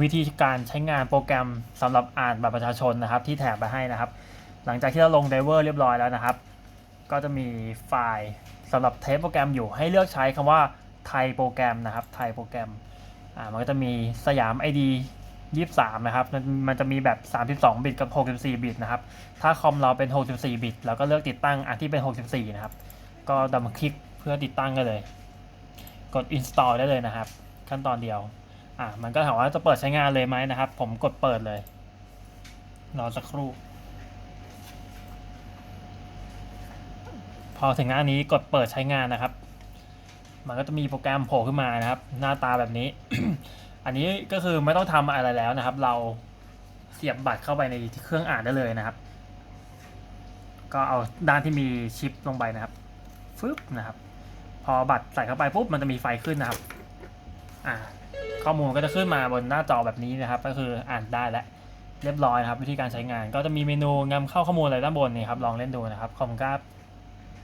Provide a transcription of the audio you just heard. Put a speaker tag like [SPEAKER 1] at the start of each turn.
[SPEAKER 1] วิธีการใช้งานโปรแกรมสำหรับอ่านบัตรประชาชนนะครับ ที่แถมไปให้นะครับ หลังจากที่เราลงไดเวอร์เรียบร้อยแล้วนะครับ ก็จะมีไฟล์สำหรับเทสโปรแกรมอยู่ให้เลือกใช้คำว่าไทยโปรแกรมนะครับไทยโปรแกรมอ่ามันก็จะมีสยาม ID 23 นะครับมันมันจะมีแบบ 32 บิตกับ 64 บิตนะครับ ถ้าคอมเราเป็น 64 บิตเราก็เลือกติดตั้งอันที่เป็น 64 นะครับ ก็ดับมาคลิกเพื่อติดตั้งกันเลย กด install ได้เลยนะครับ ขั้นตอนเดียว อะมันก็ถามว่าจะเปิดใช้งานเลยไหมนะครับ ผมกดเปิดเลย รอสักครู่ พอถึงหน้านี้กดเปิดใช้งานนะครับ มันก็จะมีโปรแกรมโผล่ขึ้นมานะครับ หน้าตาแบบนี้ อันนี้ก็คือไม่ต้องทำอะไรแล้วนะครับ เราเสียบบัตรเข้าไปในเครื่องอ่านได้เลยนะครับ ก็เอาด้านที่มีชิปลงไปนะครับฟึบนะครับ พอบัตรใส่เข้าไปปุ๊บมันจะมีไฟขึ้นนะครับ อ่า ข้อมูลก็จะขึ้นมาบนหน้าจอแบบนี้นะครับ ก็คืออ่านได้แล้วเรียบร้อยนะครับ วิธีการใช้งานก็จะมีเมนูนำเข้าข้อมูลอะไรด้านบนนี่ครับลองเล่นดูนะครับขอบคุณครับ